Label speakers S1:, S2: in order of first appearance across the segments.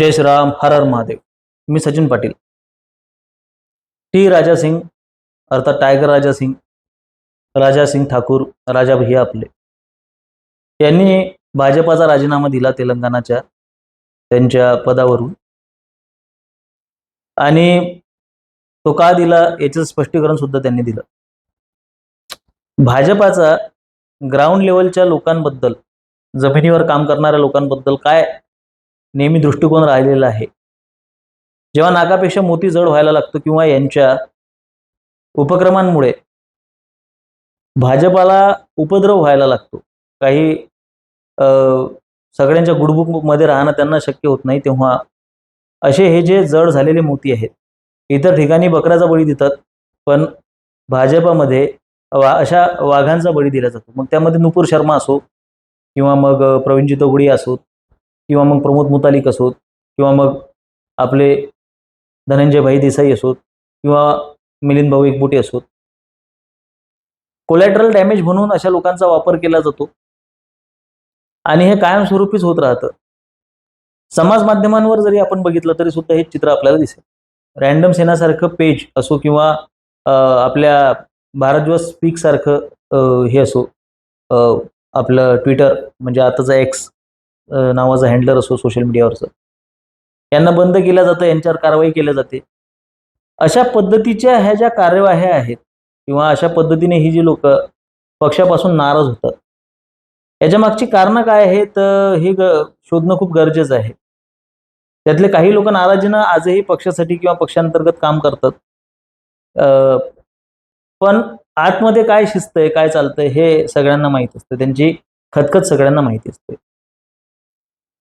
S1: जय श्रीराम हर हर महादेव. मी सचिन पाटील. टी राजा सिंग अर्थात टायगर राजा सिंग राजा सिंग ठाकूर राजा भैया आपले. यांनी भाजपाचा राजीनामा दिला तेलंगणाच्या त्यांच्या पदावरून. आणि तो का दिला याचं स्पष्टीकरण सुद्धा त्यांनी दिलं. भाजपाचा ग्राउंड लेवलच्या लोकांबद्दल जमिनीवर काम करणाऱ्या लोकांबद्दल काय नेहमी दृष्टिकोन राहिलेला आहे. जेव्हा नागापेक्षा मोती जड व्हायला लागतो किंवा यांच्या उपक्रमांमुळे भाजपाला उपद्रव व्हायला लागतो. काही सगळ्यांच्या गुडबुकमध्ये राहणं त्यांना शक्य होत नाही तेव्हा असे हे जे जड झालेले मोती आहेत इतर ठिकाणी बकऱ्याचा बळी देतात पण भाजपामध्ये वा अशा वाघांचा बळी दिला जातो. मग त्यामध्ये नुपूर शर्मा असो किंवा मग प्रवीणजी तोगडी असोत किंवा मग प्रमोद मुतालिक असोत किंवा मग आपले धनंजय भाई देसाई असोत किंवा मिलिंद भाऊ एकबोटे असोत. कोलॅटरल डॅमेज म्हणून अशा लोकांचा वापर केला जातो. आणि हे कायमस्वरूपीच होत राहतं. समाज माध्यमांवर जरी आपण बघितलं तरी सुद्धा हे चित्र आपल्याला दिसेल. रॅन्डम सेनासारखं पेज असो किंवा आपल्या भारत दिवस स्पीक सारखं हे असो आपलं ट्विटर म्हणजे आताचा एक्स नावाचा हँडलर असो सोशल मीडियावरचं यांना बंद केलं जातं यांच्यावर कारवाई केली जाते. अशा पद्धतीच्या ह्या ज्या कार्यवाह्या आहेत किंवा अशा पद्धतीने ही जी लोक पक्षापासून नाराज होतात याच्या मागची कारणं काय आहेत हे शोधणं खूप गरजेचं आहे. त्यातले काही लोक नाराजीनं आजही पक्षासाठी किंवा पक्षांतर्गत काम करतात. पण आतमध्ये काय शिस्त आहे काय चालतंय हे सगळ्यांना माहीत असतं. त्यांची खतखत सगळ्यांना माहिती असते.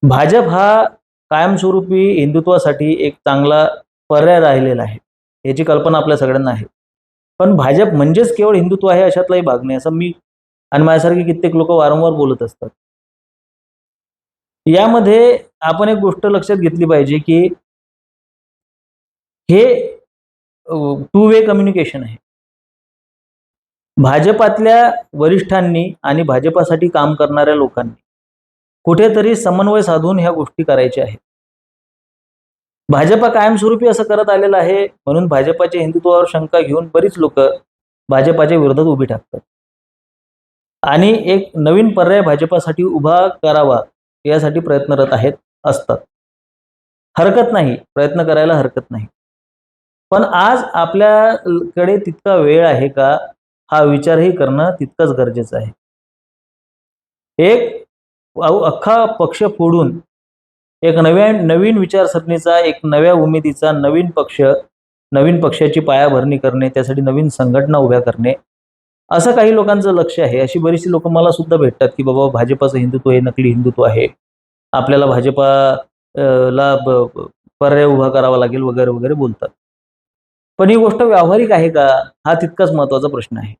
S1: भाजप हा कायमस्वरूपी हिंदुत्वासाठी एक चांगला पर्याय राहिलेला आहे याची कल्पना आपल्या सगळ्यांना आहे. पण भाजप म्हणजेच केवळ हिंदुत्व आहे अशातलाही भाग नाही असं मी आणि माझ्यासारखे कित्येक लोक वारंवार बोलत असतात. यामध्ये आपण एक गोष्ट लक्षात घेतली पाहिजे की हे टू वे कम्युनिकेशन आहे. भाजपातल्या वरिष्ठांनी आणि भाजपासाठी काम करणाऱ्या लोकांनी कुठेतरी समन्वय साधून ह्या गोष्टी करायच्या आहेत. भाजपा कायमस्वरूपी असं करत आलेलं आहे म्हणून भाजपाच्या हिंदुत्वावर शंका घेऊन बरीच लोक भाजपाच्या विरोधात उभी टाकतात आणि एक नवीन पर्याय भाजपासाठी उभा करावा यासाठी प्रयत्नरत आहेत असतात. हरकत नाही प्रयत्न करायला हरकत नाही. पण आज आपल्याकडे तितका वेळ आहे का? हा विचारही करणं तितकंच गरजेचं आहे. एक अख्खा पक्ष फोडून एक नव्या नवीन विचारसरणीचा एक नव्या उमेदीचा नवीन पक्ष नवीन पक्षाची पायाभरणी करणे त्यासाठी नवीन संघटना उभ्या करणे असं काही लोकांचं लक्ष आहे. अशी बरीचशी लोक मला सुद्धा भेटतात की बाबा भाजपाचं हिंदुत्व हे नकली हिंदुत्व आहे. आपल्याला भाजपा ला पर्याय उभा करावा लागेल वगैरे वगैरे बोलतात. पण ही गोष्ट व्यावहारिक आहे का? हा तितकाच महत्त्वाचा प्रश्न आहे.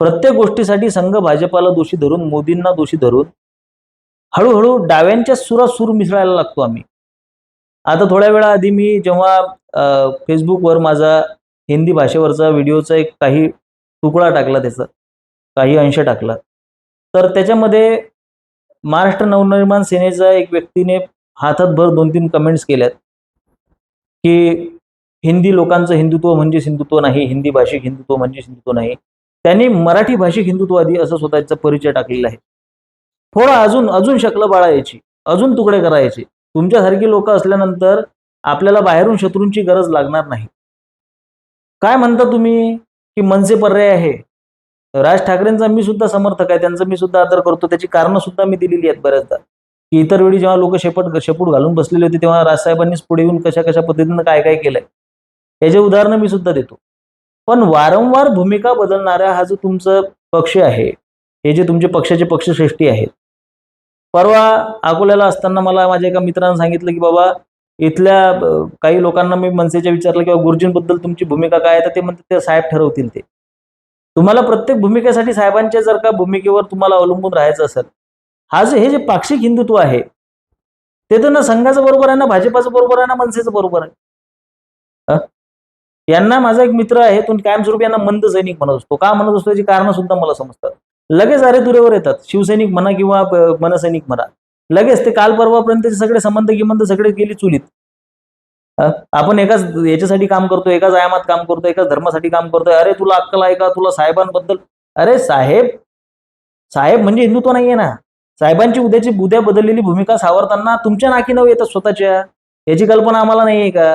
S1: प्रत्येक गोष्टीसाठी संघ भाजपाला दोषी धरून मोदींना दोषी धरून हळूहळू डाव्यांच्या सुरात सूर मिसळायला लागतो आम्ही. आता थोड्या वेळा आधी मी जेव्हा फेसबुकवर माझा हिंदी भाषेवरचा व्हिडिओचा एक काही तुकडा टाकला त्याचा काही अंश टाकला तर त्याच्यामध्ये महाराष्ट्र नवनिर्माण सेनेचा एक व्यक्तीने हातात भर दोन तीन कमेंट्स केल्यात की हिंदी लोकांचं हिंदुत्व म्हणजे हिंदुत्व नाही हिंदी भाषिक हिंदुत्व म्हणजे हिंदुत्व नाही. त्यांनी मराठी भाषिक हिंदुत्ववादी असं स्वतःचा परिचय टाकलेला आहे. थोडं अजून अजून शकलं बाळायची अजून तुकडे करायचे. तुमच्यासारखी लोक असल्यानंतर आपल्याला बाहेरून शत्रूंची गरज लागणार नाही. काय म्हणता तुम्ही की मनसे पर्याय आहे? राज ठाकरेंचा मी सुद्धा समर्थक आहे त्यांचा मी सुद्धा आदर करतो त्याची कारणं सुद्धा मी दिलेली आहेत बऱ्याचदा. की इतर वेळी जेव्हा लोक शेपट शेपूट घालून बसलेले होते तेव्हा राजसाहेबांनीच पुढे येऊन कशा कशा पद्धतीनं काय काय केलंय? याचे उदाहरणं मी सुद्धा देतो. पण वारंवार भूमिका बदलणारा हा जो तुमचं पक्ष आहे हे जे तुमचे पक्षाचे पक्षश्रेष्ठी आहेत परवा अकोल्याला असताना मला माझ्या एका मित्रानं सांगितलं की बाबा इथल्या काही लोकांना मी मनसेच्या विचारलं किंवा गुरुजींबद्दल तुमची भूमिका काय आहे? तर ते म्हणतात ते साहेब ठरवतील ते. तुम्हाला प्रत्येक भूमिकेसाठी साहेबांच्या जर का भूमिकेवर तुम्हाला अवलंबून राहायचं असेल हा जे हे जे पाक्षिक हिंदुत्व आहे ते तर ना संघाचं बरोबर आहे ना भाजपाचं बरोबर आहे ना मनसेचं बरोबर आहे? यांना माझा एक मित्र आहे तो कायमस्वरूपी यांना मंद सैनिक म्हणत असतो. का म्हणत असतो याची कारणं सुद्धा मला समजतात. लगेच अरे तुरेवर येतात. शिवसैनिक म्हणा किंवा मनसैनिक म्हणा. लगेच ते काल परवापर्यंतचे सगळे संबंध गिबंध सगळे गेले चुलीत. आपण एकाच याच्यासाठी काम करतो एकाच आयामात काम करतो एकाच धर्मासाठी काम करतोय. अरे तुला अक्कल आहे का? तुला साहेबांबद्दल अरे साहेब साहेब म्हणजे हिंदुत्व नाहीये ना. साहेबांची उद्याची उद्या बदललेली भूमिका सावरताना तुमच्या नाकी नव येतात स्वतःच्या. याची कल्पना आम्हाला नाहीये का?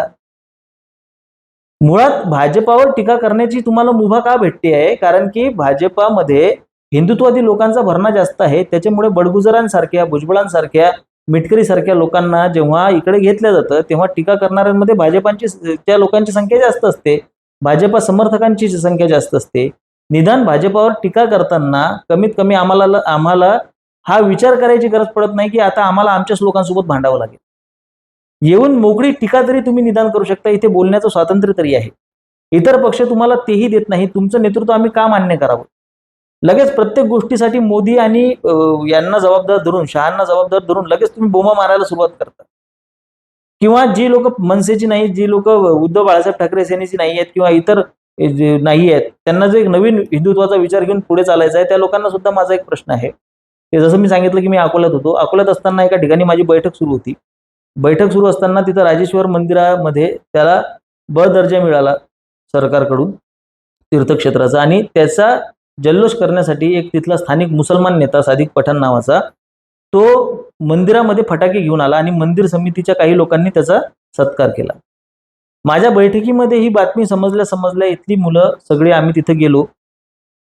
S1: मुळात भाजपावर टीका करण्याची तुम्हाला मुभा का भेटते आहे कारण की भाजपामध्ये हिंदुत्वादी लोकांचा भरणा जास्त आहे त्याच्यामुळे बडगुजरांसारख्या भुजबळांसारख्या मिटकरी सारख्या लोकांना जेव्हा इकडे घेतलं जातं तेव्हा टीका करणाऱ्यांमध्ये भाजपांची त्या लोकांची संख्या जास्त असते. भाजपा समर्थकांची संख्या जास्त असते. निदान भाजपावर टीका करताना कमीत कमी आम्हाला आम्हाला हा विचार करायची गरज पडत नाही की आता आम्हाला आमच्याच लोकांसोबत भांडावं लागेल. येऊन मोकळी टीका तरी तुम्ही निदान करू शकता इथे बोलण्याचं स्वातंत्र्य तरी आहे. इतर पक्ष तुम्हाला तेही देत नाही तुमचं नेतृत्व आम्ही का मान्य करावं? लगेच प्रत्येक गोष्टीसाठी मोदी आणि यांना जबाबदार धरून शहांना जबाबदार धरून लगेच तुम्ही बोमा मारायला सुरुवात करता. किंवा जी लोक मनसेची नाही जी लोक उद्धव बाळासाहेब ठाकरे सेनेची नाही आहेत किंवा इतर जे नाही आहेत त्यांना जो एक नवीन हिंदुत्वाचा विचार घेऊन पुढे चालायचा आहे त्या लोकांना सुद्धा माझा एक प्रश्न आहे. की जसं मी सांगितलं की मी अकोल्यात होतो. अकोल्यात असताना एका ठिकाणी माझी बैठक सुरू होती. बैठक सुरू असताना तिथं राजेश्वर मंदिरामध्ये त्याला ब दर्जा मिळाला सरकारकडून तीर्थक्षेत्राचा. आणि त्याचा जल्लोष करण्यासाठी एक तिथला स्थानिक मुसलमान नेता सादिक पठाण नावाचा तो मंदिरामध्ये फटाके घेऊन आला आणि मंदिर समितीच्या काही लोकांनी त्याचा सत्कार केला. माझ्या बैठकीमध्ये ही बातमी समजल्या समजल्या इथली मुलं सगळी आम्ही तिथे गेलो.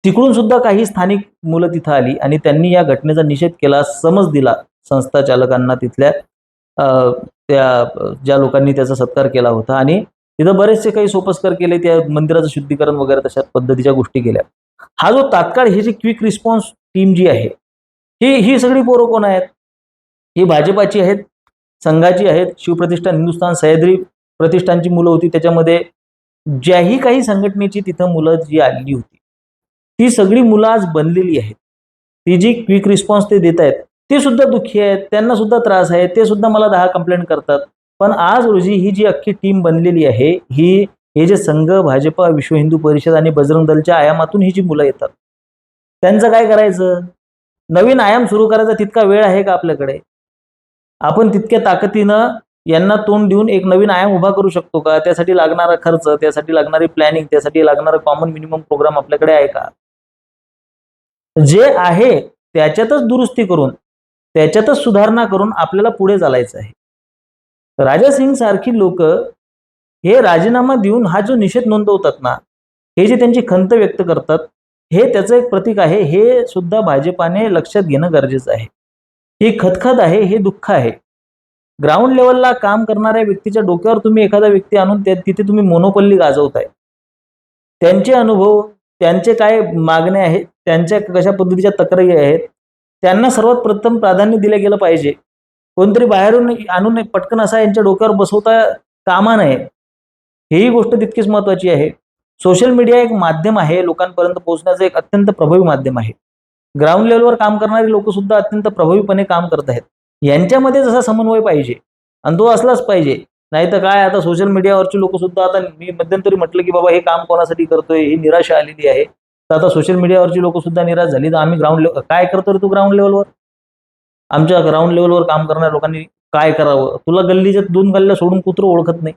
S1: तिकडून सुद्धा काही स्थानिक मुलं तिथं आली आणि त्यांनी या घटनेचा निषेध केला समज दिला संस्था चालकांना तिथल्या त्या ज्या लोकांनी त्याचा सत्कार केला होता. आणि तिथं बरेचसे काही सोपस्कर केले त्या मंदिराचं शुद्धीकरण वगैरे तशा पद्धतीच्या गोष्टी केल्या. हा जो तात्काळ ही जी क्विक रिस्पॉन्स टीम जी आहे ही ही सगळी पोरं कोण आहेत? ही भाजपाची आहेत संघाची आहेत शिवप्रतिष्ठान हिंदुस्थान सह्याद्री प्रतिष्ठानची मुलं होती त्याच्यामध्ये ज्याही काही संघटनेची तिथं मुलं जी आलेली होती ती सगळी मुलं आज बनलेली आहेत. ती जी क्विक रिस्पॉन्स ते देत आहेत ते सुद्धा दुःखी आहेत त्यांना सुद्धा त्रास आहे ते सुद्धा मला दहा कंप्लेंट करतात. पण आज रोजी ही जी अख्खी टीम बनलेली आहे ही हे जे संघ भाजपा विश्व हिंदू परिषद आणि बजरंग दलच्या आयामातून ही जी मुलं येतात त्यांचं काय करायचं? नवीन आयाम सुरू करायचा तितका वेळ आहे का आपल्याकडे? आपण तितक्या ताकदीनं यांना तोंड देऊन एक नवीन आयाम उभा करू शकतो का? त्यासाठी लागणारा खर्च त्यासाठी लागणारी प्लॅनिंग त्यासाठी लागणारा कॉमन मिनिमम प्रोग्राम आपल्याकडे आहे का? जे आहे त्याच्यातच दुरुस्ती करून त्याच्यातच सुधारणा करून आपल्याला पुढे चालायचं आहे. राजा सिंग सारखी लोक हे राजीनामा देऊन हा जो निषेध नोंदवतात ना हे जे त्यांची खंत व्यक्त करतात हे त्याचं एक प्रतीक आहे हे सुद्धा भाजपाने लक्षात घेणं गरजेचं आहे. ही खतखत आहे हे दुःख आहे. ग्राउंड लेवलला काम करणाऱ्या व्यक्तीच्या डोक्यावर तुम्ही एखादा व्यक्ती आणून त्या- तिथे तुम्ही मोनोपल्ली गाजवताय. त्यांचे अनुभव त्यांचे काय मागणे आहेत त्यांच्या कशा पद्धतीच्या तक्रारी आहेत त्यांना सर्वात प्रथम प्राधान्य दिलं गेलं पाहिजे. कोणतरी बाहेरून आणून पटकन असा यांच्या डोक्यावर बसवता कामा नये. ही गोष्ट तितकीच महत्वाची आहे. सोशल मीडिया एक माध्यम आहे. लोकांपर्यंत पोहोचण्याचं एक अत्यंत प्रभावी माध्यम आहे. ग्राउंड लेवलवर काम करणारे लोक सुद्धा अत्यंत प्रभावीपणे काम करत आहेत. यांच्यामध्ये जसा समन्वय पाहिजे आणि तो असलाच पाहिजे. नाही तर काय आता सोशल मीडियावरची लोक सुद्धा आता मी मध्यंतरी म्हटलं की बाबा हे काम कोणासाठी करतोय? ही निराशा आलेली आहे. तर आता सोशल मीडियावरची लोक सुद्धा निराश झाली तर आम्ही ग्राउंड लेवल काय करतो रे तू ग्राउंड लेवलवर आमच्या ग्राउंड लेवलवर काम करणाऱ्या लोकांनी काय करावं? तुला गल्लीच्या दोन गल्ल्या सोडून कुत्र ओळखत नाही.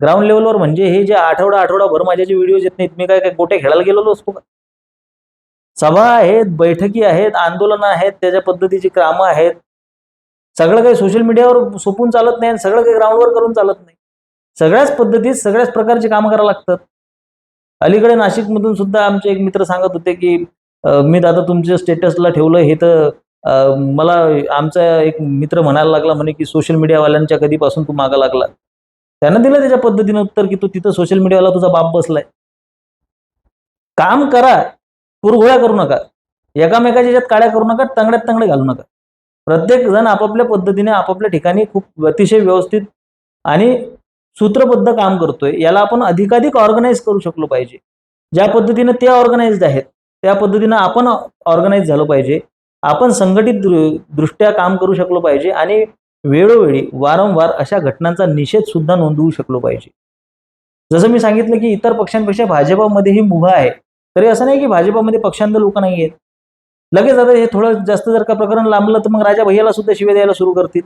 S1: ग्राउंड लेवलवर म्हणजे हे जे आठवडा आठवडाभर माझ्या जे व्हिडिओ येत नाहीत मी काय काय गोटे खेळायला गेलेलो असतो का? सभा आहेत बैठकी आहेत आंदोलनं आहेत त्याच्या पद्धतीची कामं आहेत. सगळं काही सोशल मीडियावर सोपून चालत नाही आणि सगळं काही ग्राउंडवर करून चालत नाही. सगळ्याच पद्धतीत सगळ्याच प्रकारची कामं करावं लागतात. अलीकडे नाशिकमधून सुद्धा आमचे एक मित्र सांगत होते की मी दादा तुमच्या स्टेटसला ठेवलं हे तर मला आमचा एक मित्र म्हणायला लागला म्हणे की सोशल मीडियावाल्यांच्या कधीपासून तू मागा लागला. त्यानं दिलं त्याच्या पद्धतीनं उत्तर की तू तिथं सोशल मीडियाला तुझा बाप बसलाय. काम करा कुरघोळ्या करू नका. एकामेकाच्या याच्यात काळ्या करू नका तंगड्यात तंगडे घालू नका. प्रत्येक जण आपापल्या पद्धतीने आपापल्या ठिकाणी खूप अतिशय व्यवस्थित आणि सूत्रबद्ध काम करतोय. याला आपण अधिकाधिक ऑर्गनाईज करू शकलो पाहिजे. ज्या पद्धतीने ते ऑर्गनाईज आहेत त्या पद्धतीनं आपण ऑर्गनाईज झालं पाहिजे. आपण संघटित दृ- दृष्ट्या काम करू शकलो पाहिजे आणि वेळोवेळी वारंवार अशा घटनांचा निषेध सुद्धा नोंदवू शकलो पाहिजे. जसं मी सांगितलं की इतर पक्षांपेक्षा भाजपामध्ये ही मुभा आहे तरी असं नाही की भाजपामध्ये पक्षांतर लोक नाही आहेत. लगेच आता हे थोडं जास्त जर का प्रकरण लांबलं तर मग राजा भैयाला सुद्धा शिवे द्यायला सुरू करतील.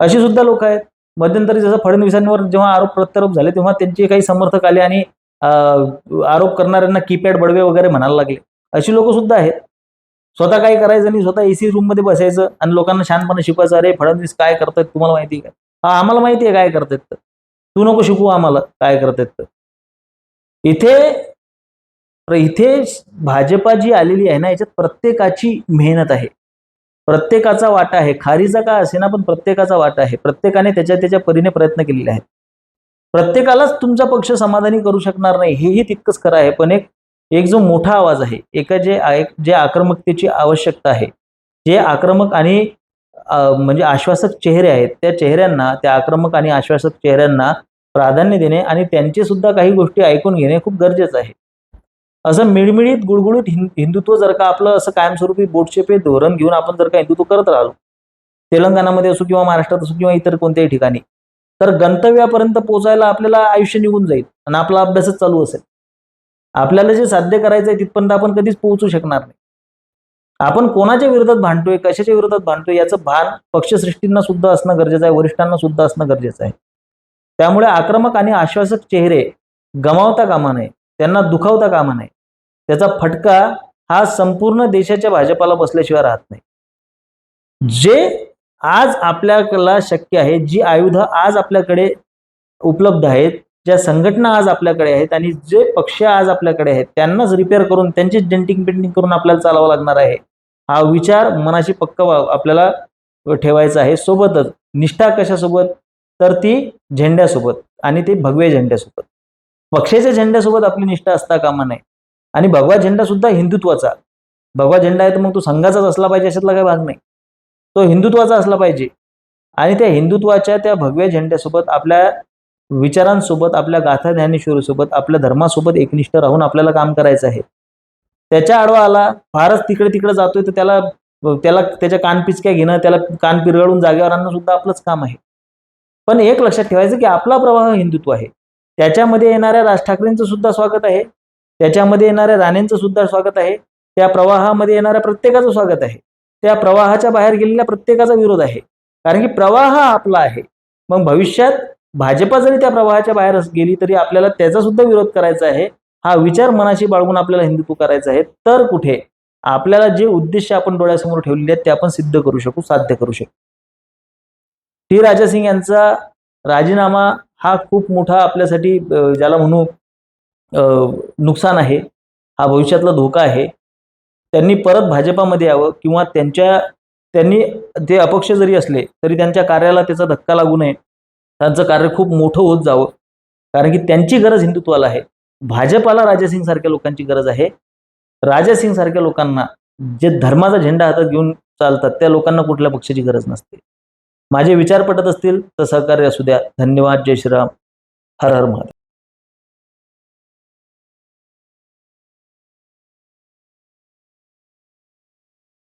S1: अशी सुद्धा लोक आहेत. मध्यंतरी जसं फडणवीसांवर जेव्हा आरोप प्रत्यारोप झाले तेव्हा त्यांचे काही समर्थक आले आणि आरोप करणाऱ्यांना कीपॅड बडवे वगैरे म्हणायला लागले. अशी लोक सुद्धा आहेत. स्वतः काय करायचं आणि स्वतः एसी रूममध्ये बसायचं आणि लोकांना शांतपणे शिकवायचं अरे फडणवीस काय करतायत तुम्हाला माहिती आहे का? हा आम्हाला माहिती आहे काय करतायत तर तू नको शिकू आम्हाला काय करतायत तर इथे इथे भाजपा जी आलेली आहे ना याच्यात प्रत्येकाची मेहनत आहे. प्रत्येकाचा वाटा आहे. खारीचा का असेना पण प्रत्येकाचा वाटा आहे. प्रत्येकाने त्याच्या त्याच्या परीने प्रयत्न केलेले आहेत. प्रत्येकालाच तुमचा पक्ष समाधानी करू शकणार नाही. हेही तितकंच खरं आहे. पण एक एक जो मोठा आवाज आहे एका जे जे आक्रमकतेची आवश्यकता आहे जे आक्रमक आणि म्हणजे आश्वासक चेहरे आहेत त्या चेहऱ्यांना त्या आक्रमक आणि आश्वासक चेहऱ्यांना प्राधान्य देणे आणि त्यांचे सुद्धा काही गोष्टी ऐकून घेणे खूप गरजेचं आहे. असं मिळमिळीत गुळगुळीत हिंदुत्व जर का आपलं असं कायमस्वरूपी बोटशेपे धोरण घेऊन आपण जर का हिंदुत्व करत राहिलो तेलंगणामध्ये असो किंवा महाराष्ट्रात असो किंवा इतर कोणत्याही ठिकाणी तर गंतव्यापर्यंत पोहोचायला आपल्याला आयुष्य निघून जाईल आणि आपला अभ्यासच चालू असेल. आपल्याला जे साध्य करायचं आहे तिथपर्यंत आपण कधीच पोहोचू शकणार नाही. आपण कोणाच्या विरोधात भांडतोय कशाच्या विरोधात भांडतोय याचं भान पक्षश्रेष्ठींना सुद्धा असणं गरजेचं आहे वरिष्ठांना सुद्धा असणं गरजेचं आहे. त्यामुळे आक्रमक आणि आश्वासक चेहरे गमावता कामा नये त्यांना दुखावता कामा नये. त्याचा फटका हा संपूर्ण देशाच्या भाजपाला बसल्याशिवाय राहत नाही. जे आज आपल्याला शक्य आहे जी आयुध आज आपल्याकडे उपलब्ध आहेत ज्या संघटना आज आपल्याकडे आहेत आणि जे पक्ष आज आपल्याकडे आहेत त्यांनाच रिपेअर करून त्यांचीच डेंटिंग पेंटिंग करून आपल्याला चालावं लागणार आहे. हा विचार मनाशी पक्का आपल्याला ठेवायचा आहे. सोबतच निष्ठा कशासोबत? तर ती झेंड्यासोबत आणि ते भगव्या झेंड्यासोबत. पक्षाच्या झेंड्यासोबत आपली निष्ठा असता कामा नये. आणि भगवा झेंडा सुद्धा हिंदुत्वाचा. भगवा झेंडा आहे तर मग तो संघाचाच असला पाहिजे अशातला काही भाग नाही. तो हिंदुत्वाचा असला पाहिजे. आणि त्या हिंदुत्वाच्या त्या भगव्या झेंड्यासोबत आपल्या विचारांसोबत आपल्या गाथा ज्ञानेश्वरीसोबत आपल्या धर्मासोबत एकनिष्ठ राहून आपल्याला काम करायचं आहे. त्याच्या आडवा आला फारच तिकडे तिकडे जातोय तर त्याला त्याला त्याच्या कानपिचक्या घेणं त्याला कान पिरगळून जागेवर आणणं सुद्धा आपलंच काम आहे. पण एक लक्षात ठेवायचं की आपला प्रवाह हिंदुत्व आहे. त्याच्यामध्ये येणाऱ्या राज ठाकरेंचं सुद्धा स्वागत आहे. त्याच्यामध्ये येणाऱ्या राणेंचं सुद्धा स्वागत आहे. त्या प्रवाहामध्ये येणाऱ्या प्रत्येकाचं स्वागत आहे. त्या प्रवाहाच्या बाहेर गेलेल्या प्रत्येकाचा विरोध आहे. कारण की प्रवाह हा आपला आहे. मग भविष्यात भाजपा जरी त्या प्रवाहाच्या बाहेर गेली तरी आपल्याला त्याचा सुद्धा विरोध करायचा आहे. हा विचार मनाशी बाळगून आपल्याला हिंदुत्व करायचं आहे. तर कुठे? आपल्याला जे उद्देश आपण डोळ्यासमोर ठेवलेले आहेत ते आपण सिद्ध करू शकू साध्य करू शकू. टी. राजा सिंग यांचा राजीनामा हा खूप मोठा आपल्यासाठी ज्याला म्हणू नुकसान आहे. हा भविष्यातला धोका आहे. त्यांनी परत भाजपामध्ये यावं किंवा त्यांच्या त्यांनी ते अपक्ष जरी असले तरी त्यांच्या कार्याला त्याचा धक्का लागू नये. त्यांचं कार्य खूप मोठं होत जावं. कारण की त्यांची गरज हिंदुत्वाला आहे. भाजपाला राजासिंग सारख्या लोकांची गरज आहे. राजासिंग सारख्या लोकांना जे धर्माचा झेंडा हातात घेऊन चालतात त्या लोकांना कुठल्या पक्षाची गरज नसते. माझे विचार पटत असतील तर सहकार्य असू द्या. धन्यवाद. जय श्रीराम. हर हर महादेव.